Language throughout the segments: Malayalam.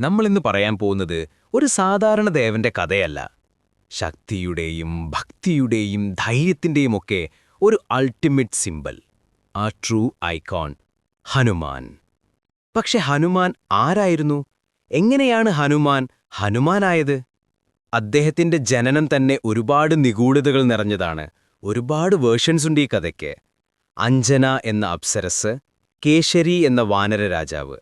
നമ്മളിന്ന് പറയാൻ പോകുന്നത് ഒരു സാധാരണ ദേവന്റെ കഥയല്ല. ശക്തിയുടെയും ഭക്തിയുടെയും ധൈര്യത്തിന്റെയും ഒക്കെ ഒരു അൾട്ടിമേറ്റ് സിമ്പൽ ആ ട്രൂ ഐക്കോൺ ഹനുമാൻ. പക്ഷെ ഹനുമാൻ ആരായിരുന്നു? എങ്ങനെയാണ് ഹനുമാൻ ഹനുമാനായത്? അദ്ദേഹത്തിന്റെ ജനനം തന്നെ ഒരുപാട് നിഗൂഢതകൾ നിറഞ്ഞതാണ്. ഒരുപാട് വേർഷൻസ് ഉണ്ട് ഈ കഥയ്ക്ക്. അഞ്ജന എന്ന അപ്സരസ് കേശരി എന്ന വാനര രാജാവ്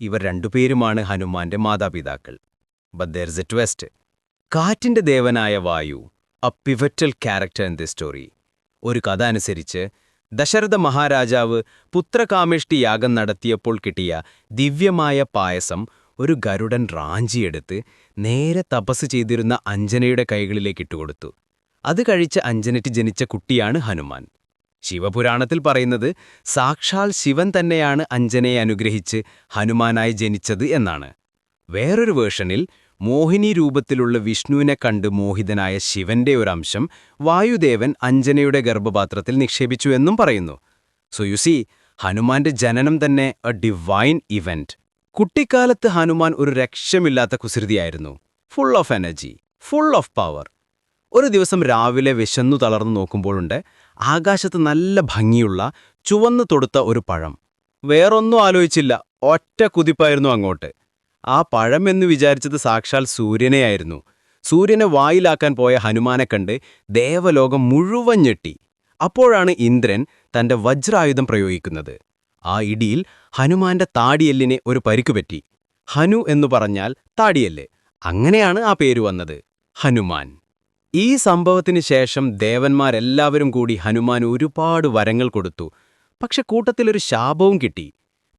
ഇവർ രണ്ടുപേരുമാണ് ഹനുമാന്റെ മാതാപിതാക്കൾ. ബട്ട് ദർസ് എ ട്വസ്റ്റ് കാറ്റിന്റെ ദേവനായ Vayu a pivotal character in the story ഒരു കഥ അനുസരിച്ച് ദശരഥ മഹാരാജാവ് പുത്രകാമേഷ്ടി യാഗം നടത്തിയപ്പോൾ കിട്ടിയ ദിവ്യമായ പായസം ഒരു ഗരുഡൻ റാഞ്ചിയെടുത്ത് നേരെ തപസ് ചെയ്തിരുന്ന അഞ്ജനയുടെ കൈകളിലേക്ക് ഇട്ടുകൊടുത്തു. അത് കഴിച്ച അഞ്ജനയ്ക്ക് ജനിച്ച കുട്ടിയാണ് ഹനുമാൻ. ശിവപുരാണത്തിൽ പറയുന്നത് സാക്ഷാൽ ശിവൻ തന്നെയാണ് അഞ്ജനയെ അനുഗ്രഹിച്ച് ഹനുമാനായി ജനിച്ചത് എന്നാണ്. വേറൊരു വേർഷനിൽ മോഹിനി രൂപത്തിലുള്ള വിഷ്ണുവിനെ കണ്ട് മോഹിതനായ ശിവന്റെ ഒരു അംശം വായുദേവൻ അഞ്ജനയുടെ ഗർഭപാത്രത്തിൽ നിക്ഷേപിച്ചു എന്നും പറയുന്നു. സോ യു ഹനുമാന്റെ ജനനം തന്നെ എ ഡിവൈൻ ഇവന്റ് കുട്ടിക്കാലത്ത് ഹനുമാൻ ഒരു രക്ഷമില്ലാത്ത കുസൃതിയായിരുന്നു. Full of energy full of power ഒരു ദിവസം രാവിലെ വിശന്നു തളർന്നു നോക്കുമ്പോഴുണ്ട് ആകാശത്ത് നല്ല ഭംഗിയുള്ള ചുവന്നു തൊടുത്ത ഒരു പഴം. വേറൊന്നും ആലോചിച്ചില്ല. ഒറ്റ കുതിപ്പായിരുന്നു അങ്ങോട്ട്. ആ പഴം എന്ന് വിചാരിച്ചത് സാക്ഷാൽ സൂര്യനെയായിരുന്നു. സൂര്യനെ വായിലാക്കാൻ പോയ ഹനുമാനെ കണ്ട് ദേവലോകം മുഴുവൻ ഞെട്ടി. അപ്പോഴാണ് ഇന്ദ്രൻ തന്റെ വജ്രായുധം പ്രയോഗിക്കുന്നത്. ആ ഇടിയിൽ ഹനുമാന്റെ താടിയെല്ലിനെ ഒരു പരിക്കുപറ്റി ഹനു എന്നു പറഞ്ഞാൽ താടിയെല്ല്. അങ്ങനെയാണ് ആ പേര് വന്നത്. ഹനുമാൻ. ഈ സംഭവത്തിന് ശേഷം ദേവന്മാരെല്ലാവരും കൂടി ഹനുമാൻ ഒരുപാട് വരങ്ങൾ കൊടുത്തു. പക്ഷെ കൂട്ടത്തിലൊരു ശാപവും കിട്ടി.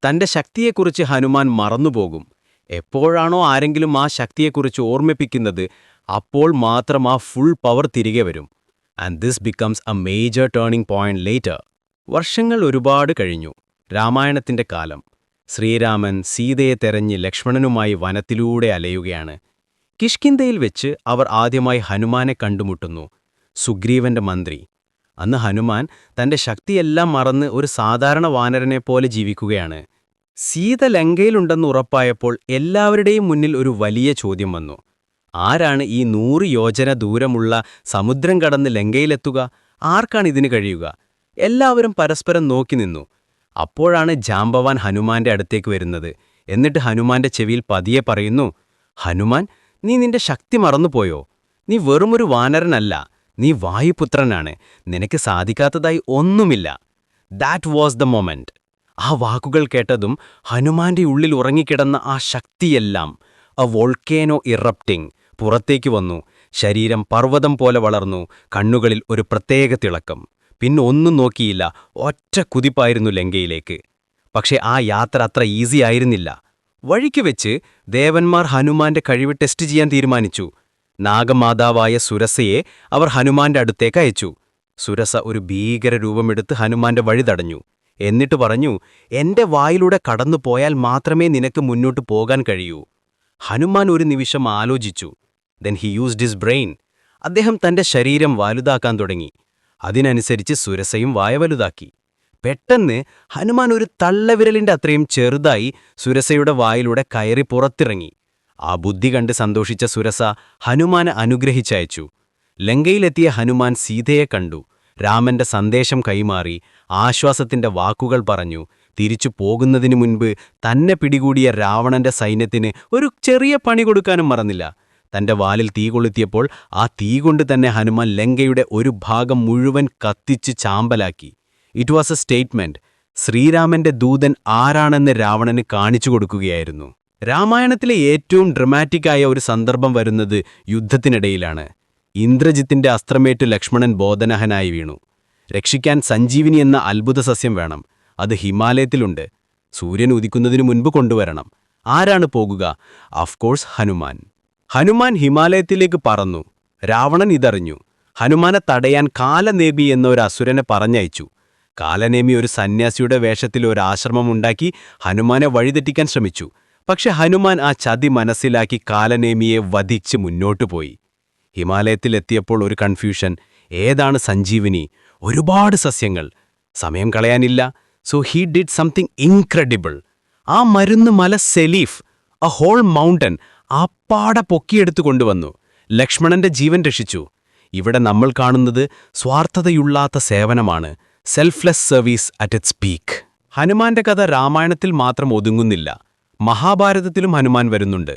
തന്റെ ശക്തിയെക്കുറിച്ച് ഹനുമാൻ മറന്നുപോകും. എപ്പോഴാണോ ആരെങ്കിലും ആ ശക്തിയെക്കുറിച്ച് ഓർമ്മിപ്പിക്കുന്നത് അപ്പോൾ മാത്രം ആ ഫുൾ പവർ തിരികെ വരും. And this becomes a major turning point later വർഷങ്ങൾ ഒരുപാട് കഴിഞ്ഞു. രാമായണത്തിന്റെ കാലം. ശ്രീരാമൻ സീതയെ തെരഞ്ഞ് ലക്ഷ്മണനുമായി വനത്തിലൂടെ അലയുകയാണ്. കിഷ്കിന്തയിൽ വെച്ച് അവർ ആദ്യമായി ഹനുമാനെ കണ്ടുമുട്ടുന്നു. സുഗ്രീവന്റെ മന്ത്രി. അന്ന് ഹനുമാൻ തന്റെ ശക്തിയെല്ലാം മറന്ന് ഒരു സാധാരണ വാനരനെ പോലെ ജീവിക്കുകയാണ്. സീത ലങ്കയിലുണ്ടെന്ന് ഉറപ്പായപ്പോൾ എല്ലാവരുടെയും മുന്നിൽ ഒരു വലിയ ചോദ്യം വന്നു. ആരാണ് ഈ നൂറ് യോജന ദൂരമുള്ള സമുദ്രം കടന്ന് ലങ്കയിലെത്തുക? ആർക്കാണ് ഇതിന് കഴിയുക? എല്ലാവരും പരസ്പരം നോക്കി നിന്നു. അപ്പോഴാണ് ജാംബവാൻ ഹനുമാന്റെ അടുത്തേക്ക് വരുന്നത്. എന്നിട്ട് ഹനുമാന്റെ ചെവിയിൽ പതിയെ പറയുന്നു ഹനുമാൻ നീ നിന്റെ ശക്തി മറന്നുപോയോ? നീ വെറുമൊരു വാനരനല്ല. നീ വായുപുത്രനാണ്. നിനക്ക് സാധിക്കാത്തതായി ഒന്നുമില്ല. ദാറ്റ് വാസ് ദ മൊമെന്റ് ആ വാക്കുകൾ കേട്ടതും ഹനുമാന്റെ ഉള്ളിൽ ഉറങ്ങിക്കിടന്ന ആ ശക്തിയെല്ലാം എ വോൾക്കേനോ ഇറപ്റ്റിംഗ് പുറത്തേക്ക് വന്നു. ശരീരം പർവതം പോലെ വളർന്നു. കണ്ണുകളിൽ ഒരു പ്രത്യേക തിളക്കം. പിന്നെ ഒന്നും നോക്കിയില്ല. ഒറ്റ കുതിപ്പായിരുന്നു ലങ്കയിലേക്ക്. പക്ഷേ ആ യാത്ര അത്ര ഈസി ആയിരുന്നില്ല. വഴിക്ക് വെച്ച് ദേവന്മാർ ഹനുമാന്റെ കഴിവ് ടെസ്റ്റ് ചെയ്യാൻ തീരുമാനിച്ചു. നാഗമാതാവായ സുരസയെ അവർ ഹനുമാന്റെ അടുത്തേക്ക് അയച്ചു. സുരസ ഒരു ഭീകര രൂപമെടുത്ത് ഹനുമാന്റെ വഴി തടഞ്ഞു. എന്നിട്ട് പറഞ്ഞു എന്റെ വായിലൂടെ കടന്നു പോയാൽ മാത്രമേ നിനക്ക് മുന്നോട്ട് പോകാൻ കഴിയൂ ഹനുമാൻ ഒരു നിമിഷം ആലോചിച്ചു. Then he used his brain അദ്ദേഹം തന്റെ ശരീരം വലുതാക്കാൻ തുടങ്ങി. അതിനനുസരിച്ച് സുരസയും വായ വലുതാക്കി. പെട്ടെന്ന് ഹനുമാൻ ഒരു തള്ളവിരലിന്റെ അത്രയും ചെറുതായി സുരസയുടെ വായിലൂടെ കയറി പുറത്തിറങ്ങി. ആ ബുദ്ധി കണ്ട് സന്തോഷിച്ച സുരസ ഹനുമാനെ അനുഗ്രഹിച്ചയച്ചു. ലങ്കയിലെത്തിയ ഹനുമാൻ സീതയെ കണ്ടു. രാമന്റെ സന്ദേശം കൈമാറി ആശ്വാസത്തിന്റെ വാക്കുകൾ പറഞ്ഞു. തിരിച്ചു പോകുന്നതിനു മുൻപ് തന്നെ പിടികൂടിയ രാവണന്റെ സൈന്യത്തിന് ഒരു ചെറിയ പണി കൊടുക്കാനും മറന്നില്ല. തന്റെ വാലിൽ തീ കൊളുത്തിയപ്പോൾ ആ തീ കൊണ്ട് തന്നെ ഹനുമാൻ ലങ്കയുടെ ഒരു ഭാഗം മുഴുവൻ കത്തിച്ച് ചാമ്പലാക്കി. ഇറ്റ് വാസ് എ സ്റ്റേറ്റ്മെന്റ് ശ്രീരാമന്റെ ദൂതൻ ആരാണെന്ന് രാവണന് കാണിച്ചു കൊടുക്കുകയായിരുന്നു. രാമായണത്തിലെ ഏറ്റവും ഡ്രമാറ്റിക്കായ ഒരു സന്ദർഭം വരുന്നത് യുദ്ധത്തിനിടയിലാണ്. ഇന്ദ്രജിത്തിന്റെ അസ്ത്രമേറ്റ് ലക്ഷ്മണൻ ബോധനഹനായി വീണു. രക്ഷിക്കാൻ സഞ്ജീവിനി എന്ന അത്ഭുത സസ്യം വേണം. അത് ഹിമാലയത്തിലുണ്ട്. സൂര്യൻ ഉദിക്കുന്നതിനു മുൻപ് കൊണ്ടുവരണം. ആരാണ് പോകുക? അഫ്കോഴ്സ് ഹനുമാൻ. ഹനുമാൻ ഹിമാലയത്തിലേക്ക് പറന്നു. രാവണൻ ഇതറിഞ്ഞു. ഹനുമാനെ തടയാൻ കാലനേബി എന്ന ഒരു അസുരനെ പറഞ്ഞയച്ചു. കാലനേമി ഒരു സന്യാസിയുടെ വേഷത്തിൽ ഒരു ആശ്രമമുണ്ടാക്കി ഹനുമാനെ വഴിതെറ്റിക്കാൻ ശ്രമിച്ചു. പക്ഷെ ഹനുമാൻ ആ ചതി മനസ്സിലാക്കി കാലനേമിയെ വധിച്ച് മുന്നോട്ടു പോയി. ഹിമാലയത്തിലെത്തിയപ്പോൾ ഒരു കൺഫ്യൂഷൻ. ഏതാണ് സഞ്ജീവിനി? ഒരുപാട് സസ്യങ്ങൾ. സമയം കളയാനില്ല. So he did something incredible. ആ മരുന്ന് മല സെലീഫ് അ ഹോൾ മൗണ്ടൻ അപ്പാടെ പൊക്കിയെടുത്തു കൊണ്ടുവന്നു. ലക്ഷ്മണന്റെ ജീവൻ രക്ഷിച്ചു. ഇവിടെ നമ്മൾ കാണുന്നത് സ്വാർത്ഥതയുള്ളാത്ത സേവനമാണ്. Selfless service at its peak. ഹനുമാന്റെ കഥ രാമായണത്തിൽ മാത്രം ഒതുങ്ങുന്നില്ല. മഹാഭാരതത്തിലും ഹനുമാൻ വരുന്നുണ്ട്.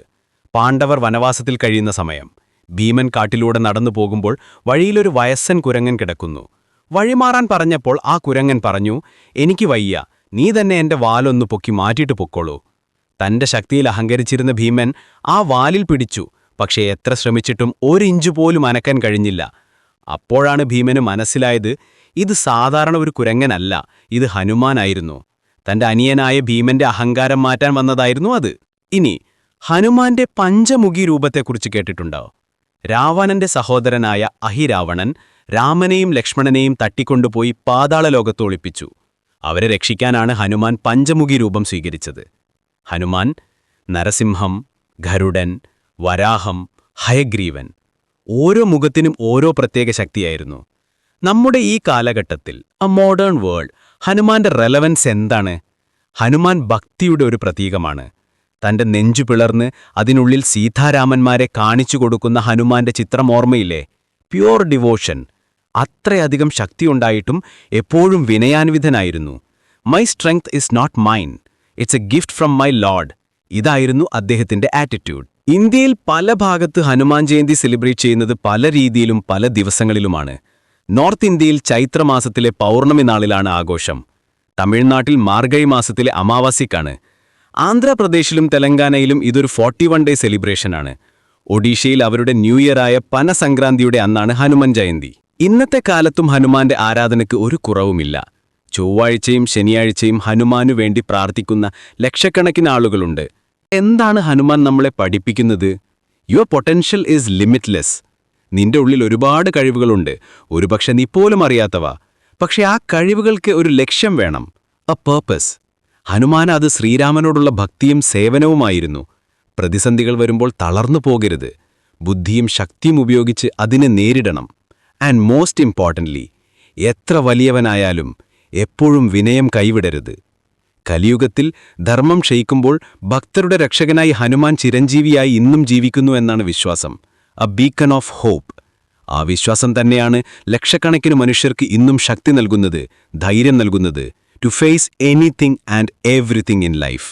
പാണ്ഡവർ വനവാസത്തിൽ കഴിയുന്ന സമയം. ഭീമൻ കാട്ടിലൂടെ നടന്നു പോകുമ്പോൾ വഴിയിലൊരു വയസ്സൻ കുരങ്ങൻ കിടക്കുന്നു. വഴിമാറാൻ പറഞ്ഞപ്പോൾ ആ കുരങ്ങൻ പറഞ്ഞു എനിക്ക് വയ്യ. നീ തന്നെ എന്റെ വാലൊന്നു പൊക്കി മാറ്റിയിട്ട് പൊക്കോളൂ. തന്റെ ശക്തിയിൽ അഹങ്കരിച്ചിരുന്ന ഭീമൻ ആ വാലിൽ പിടിച്ചു. പക്ഷേ എത്ര ശ്രമിച്ചിട്ടും ഒരിഞ്ചു പോലും അനക്കാൻ കഴിഞ്ഞില്ല. അപ്പോഴാണ് ഭീമന് മനസ്സിലായത് ഇത് സാധാരണ ഒരു കുരങ്ങനല്ല ഇത് ഹനുമാനായിരുന്നു. തന്റെ അനിയനായ ഭീമന്റെ അഹങ്കാരം മാറ്റാൻ വന്നതായിരുന്നു അത്. ഇനി ഹനുമാന്റെ പഞ്ചമുഖി രൂപത്തെക്കുറിച്ച് കേട്ടിട്ടുണ്ടോ? രാവണന്റെ സഹോദരനായ അഹിരാവണൻ രാമനെയും ലക്ഷ്മണനെയും തട്ടിക്കൊണ്ടുപോയി പാതാള ലോകത്ത് ഒളിപ്പിച്ചു. അവരെ രക്ഷിക്കാനാണ് ഹനുമാൻ പഞ്ചമുഖി രൂപം സ്വീകരിച്ചത്. ഹനുമാൻ നരസിംഹം ഗരുഡൻ വരാഹം ഹയഗ്രീവൻ ഓരോ മുഖത്തിനും ഓരോ പ്രത്യേക ശക്തിയായിരുന്നു. നമ്മുടെ ഈ കാലഘട്ടത്തിൽ ആ മോഡേൺ വേൾഡ് ഹനുമാന്റെ റെലവൻസ് എന്താണ്? ഹനുമാൻ ഭക്തിയുടെ ഒരു പ്രതീകമാണ്. തന്റെ നെഞ്ചു പിളർന്ന് അതിനുള്ളിൽ സീതാരാമന്മാരെ കാണിച്ചു കൊടുക്കുന്ന ഹനുമാന്റെ ചിത്രം ഓർമ്മയില്ലേ? പ്യുവർ ഡിവോഷൻ അത്രയധികം ശക്തിയുണ്ടായിട്ടും എപ്പോഴും വിനയാൻവിധനായിരുന്നു. My strength is not mine it's a gift from my lord ഇതായിരുന്നു അദ്ദേഹത്തിന്റെ ആറ്റിറ്റ്യൂഡ് ഇന്ത്യയിൽ പല ഭാഗത്ത് ഹനുമാൻ ജയന്തി സെലിബ്രേറ്റ് ചെയ്യുന്നത് പല രീതിയിലും പല ദിവസങ്ങളിലുമാണ്. നോർത്ത് ഇന്ത്യയിൽ ചൈത്രമാസത്തിലെ പൗർണമി നാളിലാണ് ആഘോഷം. തമിഴ്നാട്ടിൽ മാർഗൈ മാസത്തിലെ അമാവാസിക്കാണ്. ആന്ധ്രാപ്രദേശിലും തെലങ്കാനയിലും ഇതൊരു ഫോർട്ടി വൺ ഡേ സെലിബ്രേഷനാണ്. ഒഡീഷയിൽ അവരുടെ ന്യൂ ഇയറായ പനസംക്രാന്തിയുടെ അന്നാണ് ഹനുമാൻ ജയന്തി. ഇന്നത്തെ കാലത്തും ഹനുമാന്റെ ആരാധനയ്ക്ക് ഒരു കുറവുമില്ല. ചൊവ്വാഴ്ചയും ശനിയാഴ്ചയും ഹനുമാനു വേണ്ടി പ്രാർത്ഥിക്കുന്ന ലക്ഷക്കണക്കിന് ആളുകളുണ്ട്. എന്താണ് ഹനുമാൻ നമ്മളെ പഠിപ്പിക്കുന്നത്? യുവർ പൊട്ടൻഷ്യൽ ഈസ് ലിമിറ്റ്ലെസ് നിന്റെ ഉള്ളിൽ ഒരുപാട് കഴിവുകളുണ്ട്. ഒരുപക്ഷെ നീ പോലും അറിയാത്തവ. പക്ഷെ ആ കഴിവുകൾക്ക് ഒരു ലക്ഷ്യം വേണം. അ പേർപ്പസ് ഹനുമാൻ അത് ശ്രീരാമനോടുള്ള ഭക്തിയും സേവനവുമായിരുന്നു. പ്രതിസന്ധികൾ വരുമ്പോൾ തളർന്നു പോകരുത്. ബുദ്ധിയും ശക്തിയും ഉപയോഗിച്ച് അതിനെ നേരിടണം. ആൻഡ് മോസ്റ്റ് ഇമ്പോർട്ടന്റ്ലി എത്ര വലിയവനായാലും എപ്പോഴും വിനയം കൈവിടരുത്. കലിയുഗത്തിൽ ധർമ്മം ക്ഷയിക്കുമ്പോൾ ഭക്തരുടെ രക്ഷകനായി ഹനുമാൻ ചിരഞ്ജീവിയായി ഇന്നും ജീവിക്കുന്നു എന്നാണ് വിശ്വാസം. എ ബീക്കൺ ഓഫ് ഹോപ്പ് ആ വിശ്വാസം തന്നെയാണ് ലക്ഷക്കണക്കിന് മനുഷ്യർക്ക് ഇന്നും ശക്തി നൽകുന്നത് ധൈര്യം നൽകുന്നത് to face anything and everything in life